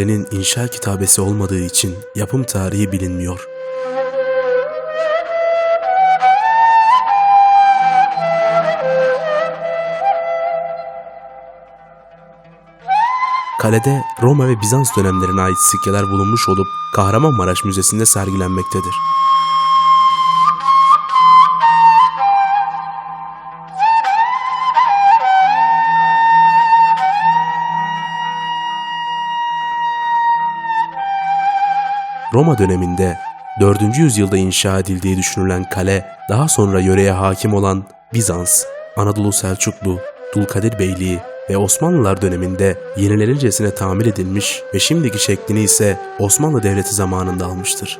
kalenin inşa kitabesi olmadığı için yapım tarihi bilinmiyor. Kalede Roma ve Bizans dönemlerine ait sikkeler bulunmuş olup Kahramanmaraş Müzesi'nde sergilenmektedir. Roma döneminde 4. yüzyılda inşa edildiği düşünülen kale daha sonra yöreye hakim olan Bizans, Anadolu Selçuklu, Dulkadir Beyliği ve Osmanlılar döneminde yenilenircesine tamir edilmiş ve şimdiki şeklini ise Osmanlı Devleti zamanında almıştır.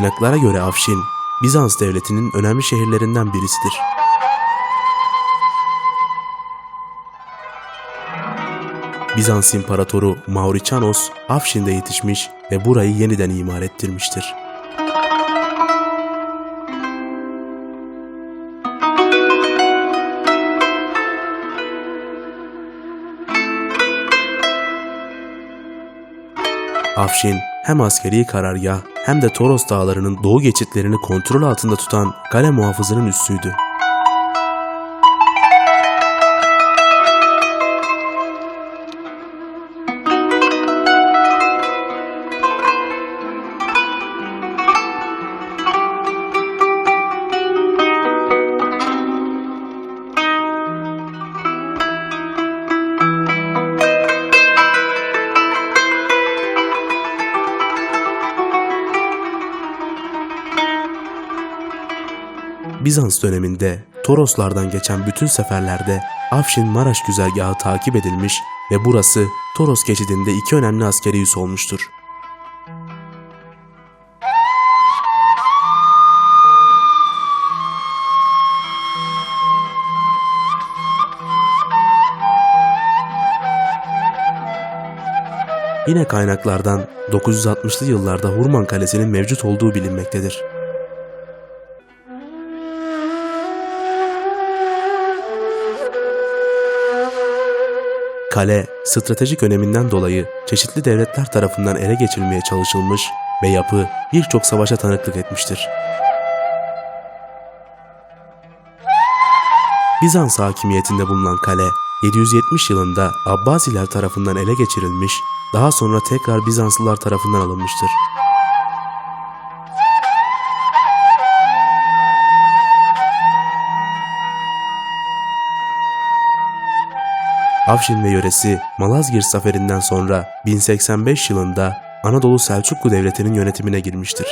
Kaynaklara göre Afşin, Bizans devletinin önemli şehirlerinden birisidir. Bizans İmparatoru Mauritianos Afşin'de yetişmiş ve burayı yeniden imar ettirmiştir. Afşin hem askeri karargah hem de Toros dağlarının doğu geçitlerini kontrol altında tutan kale muhafızının üssüydü. Bizans döneminde Toroslardan geçen bütün seferlerde Afşin-Maraş güzergahı takip edilmiş ve burası Toros geçidinde iki önemli askeri üs olmuştur. Yine kaynaklardan 960'lı yıllarda Hurman Kalesi'nin mevcut olduğu bilinmektedir. Kale, stratejik öneminden dolayı çeşitli devletler tarafından ele geçirilmeye çalışılmış ve yapı birçok savaşa tanıklık etmiştir. Bizans hakimiyetinde bulunan kale, 770 yılında Abbasiler tarafından ele geçirilmiş, daha sonra tekrar Bizanslılar tarafından alınmıştır. Afşin ve yöresi Malazgirt zaferinden sonra 1085 yılında Anadolu Selçuklu Devleti'nin yönetimine girmiştir.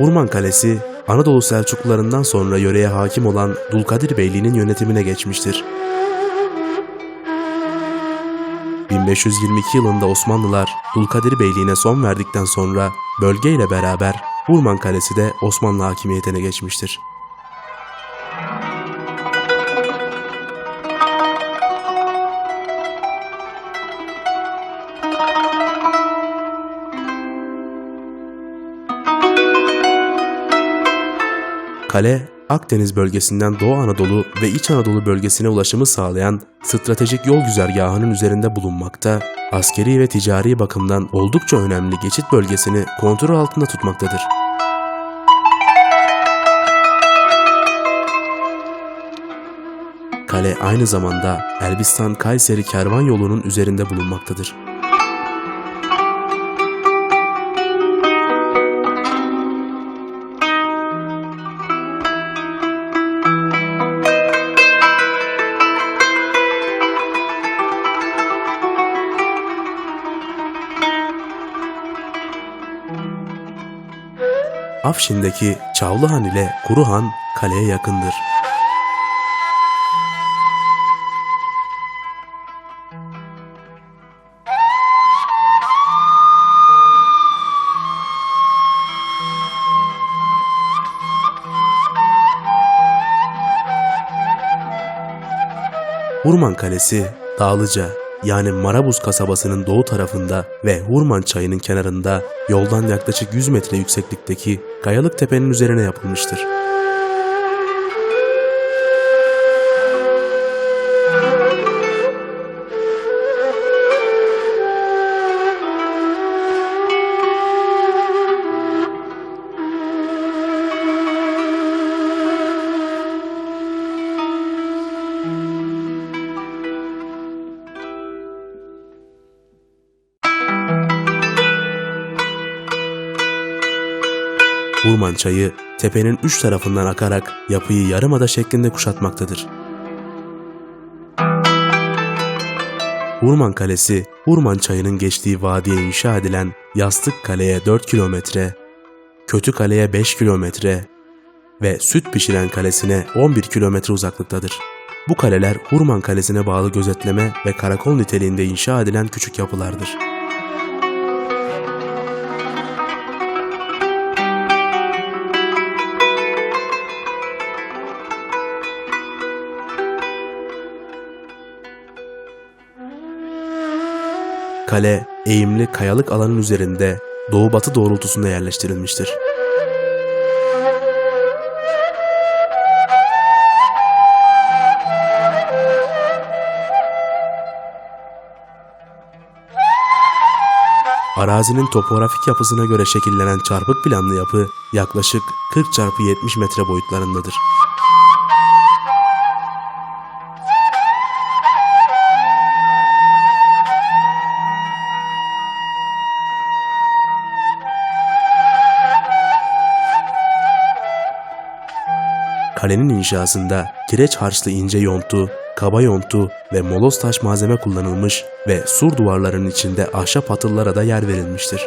Urman Kalesi, Anadolu Selçuklularından sonra yöreye hakim olan Dulkadir Beyliği'nin yönetimine geçmiştir. 1522 yılında Osmanlılar Dulkadir Beyliği'ne son verdikten sonra bölgeyle beraber Urman Kalesi de Osmanlı hakimiyetine geçmiştir. Kale, Akdeniz bölgesinden Doğu Anadolu ve İç Anadolu bölgesine ulaşımı sağlayan stratejik yol güzergahının üzerinde bulunmakta, askeri ve ticari bakımdan oldukça önemli geçit bölgesini kontrol altında tutmaktadır. Kale aynı zamanda Elbistan-Kayseri kervan yolunun üzerinde bulunmaktadır. Afşin'deki Çavlıhan ile Kuruhan kaleye yakındır. Urman Kalesi, Dağlıca, yani Marabuz kasabasının doğu tarafında ve Hurman çayının kenarında yoldan yaklaşık 100 metre yükseklikteki kayalık tepenin üzerine yapılmıştır. Hurman çayı tepenin üç tarafından akarak yapıyı yarımada şeklinde kuşatmaktadır. Hurman Kalesi, Hurman çayının geçtiği vadiye inşa edilen Yastık Kale'ye 4 kilometre, Kötü Kale'ye 5 kilometre ve Süt Pişiren Kalesi'ne 11 kilometre uzaklıktadır. Bu kaleler Hurman Kalesi'ne bağlı gözetleme ve karakol niteliğinde inşa edilen küçük yapılardır. Kale, eğimli kayalık alanın üzerinde doğu-batı doğrultusunda yerleştirilmiştir. Arazinin topografik yapısına göre şekillenen çarpık planlı yapı yaklaşık 40 çarpı 70 metre boyutlarındadır. Kalenin inşasında kireç harçlı ince yontu, kaba yontu ve moloz taş malzeme kullanılmış ve sur duvarlarının içinde ahşap atıllara da yer verilmiştir.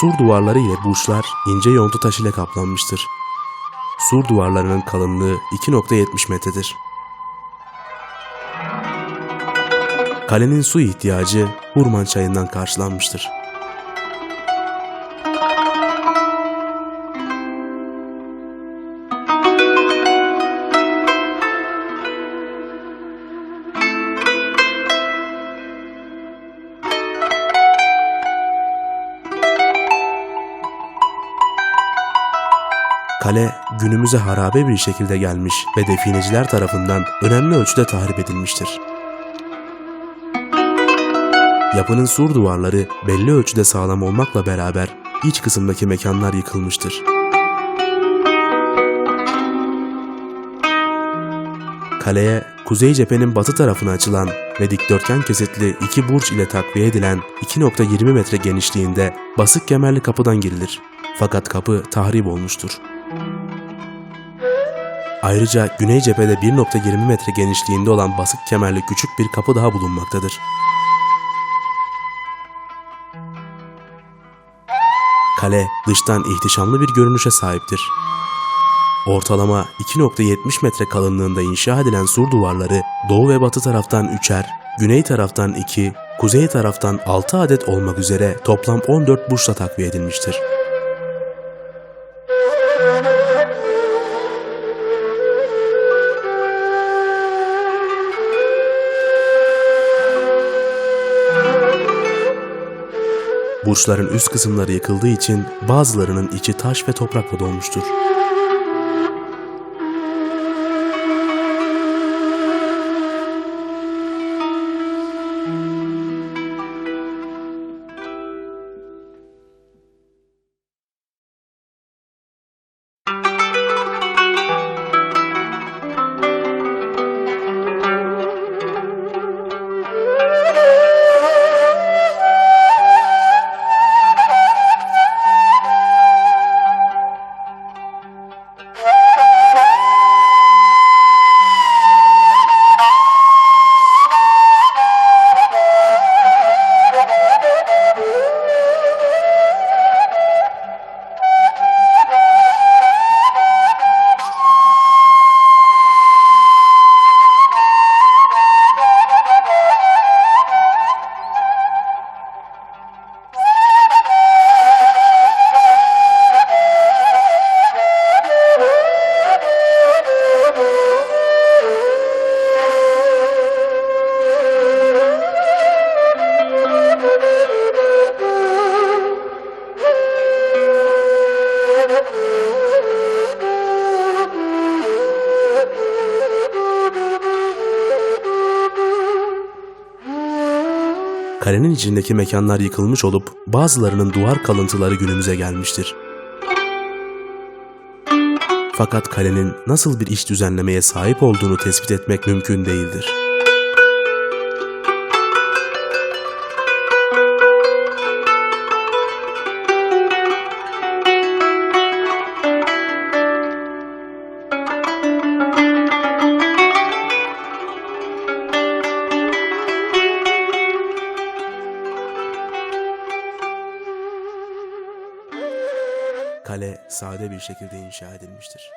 Sur duvarları ile burçlar ince yontu taş ile kaplanmıştır. Sur duvarlarının kalınlığı 2.70 metredir. Kalenin su ihtiyacı Hurman çayından karşılanmıştır. Kale günümüze harabe bir şekilde gelmiş ve defineciler tarafından önemli ölçüde tahrip edilmiştir. Yapının sur duvarları belli ölçüde sağlam olmakla beraber iç kısımdaki mekanlar yıkılmıştır. Kaleye kuzey cephenin batı tarafına açılan ve dikdörtgen kesitli iki burç ile takviye edilen 2.20 metre genişliğinde basık kemerli kapıdan girilir. Fakat kapı tahrip olmuştur. Ayrıca güney cephede 1.20 metre genişliğinde olan basık kemerli küçük bir kapı daha bulunmaktadır. Kale dıştan ihtişamlı bir görünüşe sahiptir. Ortalama 2.70 metre kalınlığında inşa edilen sur duvarları doğu ve batı taraftan 3'er, güney taraftan 2, kuzey taraftan 6 adet olmak üzere toplam 14 burçla takviye edilmiştir. Burçların üst kısımları yıkıldığı için bazılarının içi taş ve toprakla dolmuştur. Kalenin içindeki mekanlar yıkılmış olup bazılarının duvar kalıntıları günümüze gelmiştir. Fakat kalenin nasıl bir iç düzenlemeye sahip olduğunu tespit etmek mümkün değildir. Kale sade bir şekilde inşa edilmiştir.